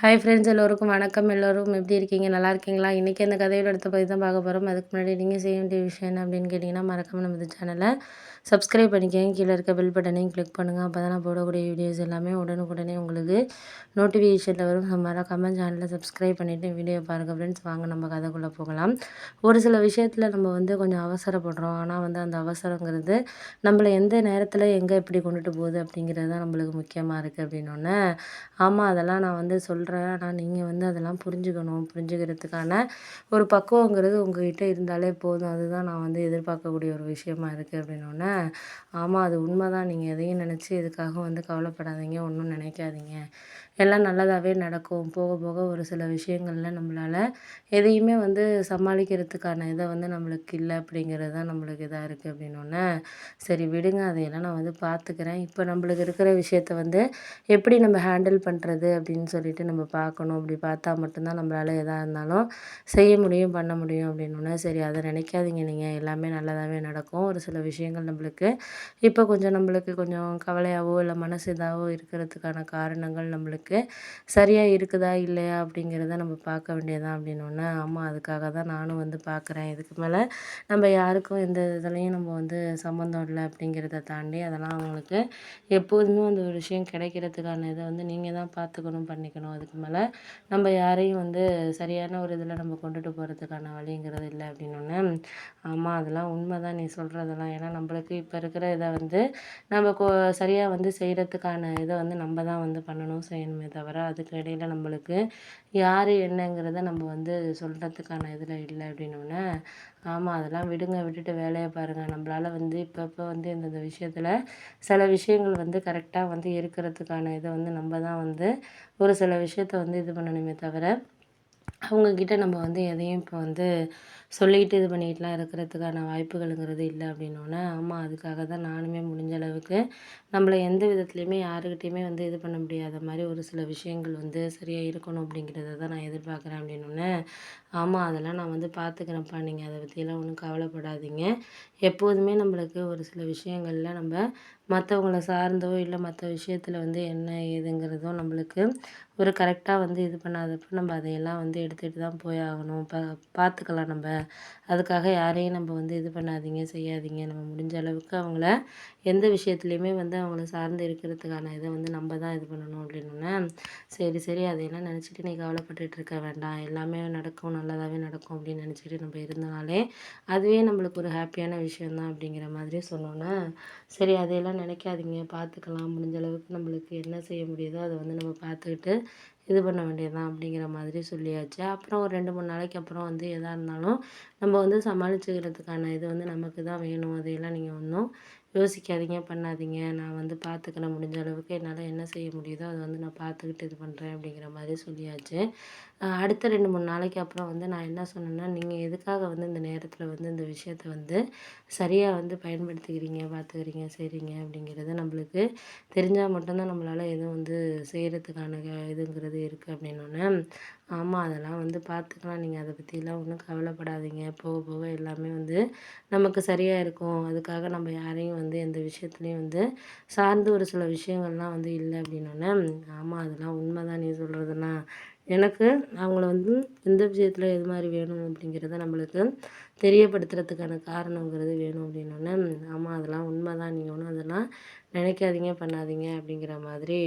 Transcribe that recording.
Hi friends எல்லோருக்கும் வணக்கம். எல்லோரும் எப்படி இருக்கீங்க? நல்லா இருக்கீங்களா? இன்றைக்கி அந்த கதையோட அடுத்த பற்றி தான் பார்க்க போகிறோம் அதுக்கு முன்னாடி நீங்கள் செய்ய வேண்டிய விஷயம் என்ன அப்படின்னு கேட்டிங்கன்னா மறக்காமல் நம்ம சேனலை சப்ஸ்கிரைப் பண்ணிக்கோங்க. கீழே இருக்க பெல் பட்டனையும் கிளிக் பண்ணுங்கள் அப்போ தான் நான் போடக்கூடிய வீடியோஸ் எல்லாமே உடனுக்குடனே உங்களுக்கு நோட்டிஃபிகேஷனில் வரும். மறக்காமல் சேனலை சப்ஸ்கிரைப் பண்ணிவிட்டு வீடியோ பாருங்கள் ஃப்ரெண்ட்ஸ் வாங்க நம்ம கதைக்குள்ளே போகலாம். ஒரு சில விஷயத்தில் நம்ம வந்து கொஞ்சம் அவசரப்படுறோம். ஆனால் வந்து அந்த அவசரங்கிறது நம்மளை எந்த நேரத்தில் எங்கே எப்படி கொண்டுட்டு போகுது அப்படிங்கிறது தான் நம்மளுக்கு முக்கியமாக இருக்குது அப்படின்னோடனே ஆமாம் அதெல்லாம் நான் வந்து சொல்கிறேன் ஆனால் நீங்கள் வந்து அதெல்லாம் புரிஞ்சுக்கணும். புரிஞ்சுக்கிறதுக்கான ஒரு பக்குவங்கிறது உங்கள்கிட்ட இருந்தாலே போதும். அதுதான் நான் வந்து எதிர்பார்க்கக்கூடிய ஒரு விஷயமா இருக்குது அப்படின்னோடனே ஆமாம் அது உண்மை தான் நீங்கள் எதையும் நினச்சி இதுக்காக வந்து கவலைப்படாதீங்க. ஒன்றும் நினைக்காதீங்க. எல்லாம் நல்லதாகவே நடக்கும். போக போக ஒரு சில விஷயங்களில் நம்மளால் எதையுமே வந்து சமாளிக்கிறதுக்கான இதை வந்து நம்மளுக்கு இல்லை அப்படிங்கிறது தான் நம்மளுக்கு இதாக இருக்குது அப்படின்னோடனே சரி விடுங்க. அதையெல்லாம் நான் வந்து பார்த்துக்கிறேன். இப்போ நம்மளுக்கு இருக்கிற விஷயத்த வந்து எப்படி நம்ம ஹேண்டில் பண்ணுறது அப்படின்னு சொல்லிட்டு நம்ம நம்ம பார்க்கணும். அப்படி பார்த்தா மட்டும்தான் நம்மளால் எதாக இருந்தாலும் செய்ய முடியும் பண்ண முடியும் அப்படின்னோடனே சரி அதை நினைக்காதீங்க நீங்கள் எல்லாமே நல்லதாகவே நடக்கும். ஒரு சில விஷயங்கள் நம்மளுக்கு இப்போ கொஞ்சம் நம்மளுக்கு கொஞ்சம் கவலையாகவோ இல்லை மனசு இதாகவோ இருக்கிறதுக்கான காரணங்கள் நம்மளுக்கு சரியாக இருக்குதா இல்லையா அப்படிங்கிறத நம்ம பார்க்க வேண்டியதான் அப்படின்னோடனே ஆமாம் அதுக்காக தான் நானும் வந்து பார்க்குறேன். இதுக்கு மேலே நம்ம யாருக்கும் எந்த இதுலேயும் நம்ம வந்து சம்மந்தம் இல்லை அப்படிங்கிறத தாண்டி அதெல்லாம் அவங்களுக்கு எப்போதுமே அந்த ஒரு விஷயம் கிடைக்கிறதுக்கான இதை வந்து நீங்கள் தான் பார்த்துக்கணும் பண்ணிக்கணும். அது மேலே நம்ம யாரையும் வந்து சரியான ஒரு இதில் நம்ம கொண்டுட்டு போகிறதுக்கான வழிங்கிறது இல்லை அப்படின்னோடனே ஆமாம் அதெல்லாம் உண்மை தான் நீ சொல்கிறதெல்லாம் ஏன்னா நம்மளுக்கு இப்போ இருக்கிற இதை வந்து நம்ம கொ சரியாக வந்து செய்கிறதுக்கான இதை வந்து நம்ம தான் வந்து பண்ணணும் செய்யணுமே தவிர அதுக்கு இடையில நம்மளுக்கு யார் என்னங்கிறத நம்ம வந்து சொல்கிறதுக்கான இதில் இல்லை அப்படின்னோடனே ஆமாம் அதெல்லாம் விடுங்க விட்டுட்டு வேலையை பாருங்கள் நம்மளால வந்து இப்பப்போ வந்து இந்தந்த விஷயத்தில் சில விஷயங்கள் வந்து கரெக்டாக வந்து இருக்கிறதுக்கான இதை வந்து நம்ம தான் வந்து ஒரு சில விஷயத்த வந்து இது பண்ணணுமே தவிர அவங்கக்கிட்ட நம்ம வந்து எதையும் இப்போ வந்து சொல்லிக்கிட்டு இது பண்ணிக்கிட்டுலாம் இருக்கிறதுக்கான வாய்ப்புகளுங்கிறது இல்லை அப்படின்னோடனே ஆமாம் அதுக்காக தான் நானுமே முடிஞ்ச அளவுக்கு நம்மளை எந்த விதத்துலேயுமே யாருக்கிட்டேயுமே வந்து இது பண்ண முடியாத மாதிரி ஒரு சில விஷயங்கள் வந்து சரியாக இருக்கணும் அப்படிங்கிறத தான் நான் எதிர்பார்க்குறேன் அப்படின்னோடனே ஆமாம் அதெல்லாம் நான் வந்து பார்த்துக்கிறேன்ப்பா நீங்கள் அதை பற்றியெல்லாம் ஒன்றும் கவலைப்படாதீங்க. எப்போதுமே நம்மளுக்கு ஒரு சில விஷயங்களில் நம்ம மற்றவங்கள சார்ந்தோ இல்லை மற்ற விஷயத்தில் வந்து என்ன ஏதுங்கிறதோ நம்மளுக்கு ஒரு கரெக்டாக வந்து இது பண்ணாதப்போ நம்ம அதையெல்லாம் வந்து எடுத்துகிட்டு தான் போய் ஆகணும். பா பார்த்துக்கலாம் நம்ம. அதுக்காக யாரையும் நம்ம வந்து இது பண்ணாதீங்க செய்யாதீங்க. நம்ம முடிஞ்ச அளவுக்கு அவங்கள எந்த விஷயத்துலையுமே வந்து அவங்கள சார்ந்து இருக்கிறதுக்கான இதை வந்து நம்ம தான் இது பண்ணணும் அப்படின்னோடனே சரி சரி அதையெல்லாம் நினச்சிட்டு நீ கவலைப்பட்டுட்டு இருக்க வேண்டாம். எல்லாமே நடக்கும் நல்லதாகவே நடக்கும் அப்படின்னு நினச்சிட்டு நம்ம இருந்தனாலே அதுவே நம்மளுக்கு ஒரு ஹாப்பியான விஷயந்தான் அப்படிங்கிற மாதிரி சொன்னோன்னே சரி அதையெல்லாம் நினைக்காதீங்க. பார்த்துக்கலாம். முடிஞ்ச அளவுக்கு நம்மளுக்கு என்ன செய்ய முடியுதோ அதை வந்து நம்ம பார்த்துக்கிட்டு இது பண்ண வேண்டியதுதான் அப்படிங்கிற மாதிரி சொல்லியாச்சு. அப்புறம் ஒரு ரெண்டு மூணு நாளைக்கு அப்புறம் வந்து எதாக இருந்தாலும் நம்ம வந்து சமாளிச்சுக்கிறதுக்கான இது வந்து நமக்கு தான் வேணும். அதையெல்லாம் நீங்கள் ஒன்றும் யோசிக்காதீங்க பண்ணாதீங்க. நான் வந்து பார்த்துக்கிறேன் முடிஞ்ச அளவுக்கு என்னால் என்ன செய்ய முடியுதோ அதை வந்து நான் பார்த்துக்கிட்டு இது பண்ணுறேன் அப்படிங்கிற மாதிரி சொல்லியாச்சு. அடுத்த ரெண்டு மூணு நாளைக்கு அப்புறம் வந்து நான் என்ன சொன்னேன்னா நீங்கள் எதுக்காக வந்து இந்த நேரத்தில் வந்து இந்த விஷயத்த வந்து சரியாக வந்து பயன்படுத்திக்கிறீங்க பார்த்துக்கிறீங்க செய்கிறீங்க அப்படிங்கிறது நம்மளுக்கு தெரிஞ்சால் மட்டும்தான் நம்மளால் எதுவும் வந்து செய்கிறதுக்கான இதுங்கிறது இருக்குது அப்படின்னோடனே ஆமாம் அதெல்லாம் வந்து பார்த்துக்கலாம் நீங்கள் அதை பற்றிலாம் ஒன்றும் கவலைப்படாதீங்க. போக போக எல்லாமே வந்து நமக்கு சரியாக இருக்கும். அதுக்காக நம்ம யாரையும் வந்து எந்த விஷயத்துலையும் வந்து சார்ந்து ஒரு சில விஷயங்கள்லாம் வந்து இல்லை அப்படின்னோடனே ஆமாம் அதெல்லாம் உண்மை தான் நீ சொல்கிறதுலாம் எனக்கு அவங்கள வந்து எந்த விஷயத்தில் எது மாதிரி வேணும் அப்படிங்கிறத நம்மளுக்கு தெரியப்படுத்துறதுக்கான காரணங்கிறது வேணும் அப்படின்னோடனே ஆமாம் அதெல்லாம் உண்மை தான் நீங்கள் ஒன்றும் அதெல்லாம் நினைக்காதீங்க. பண்ணாதீங்க அப்படிங்கிற மாதிரி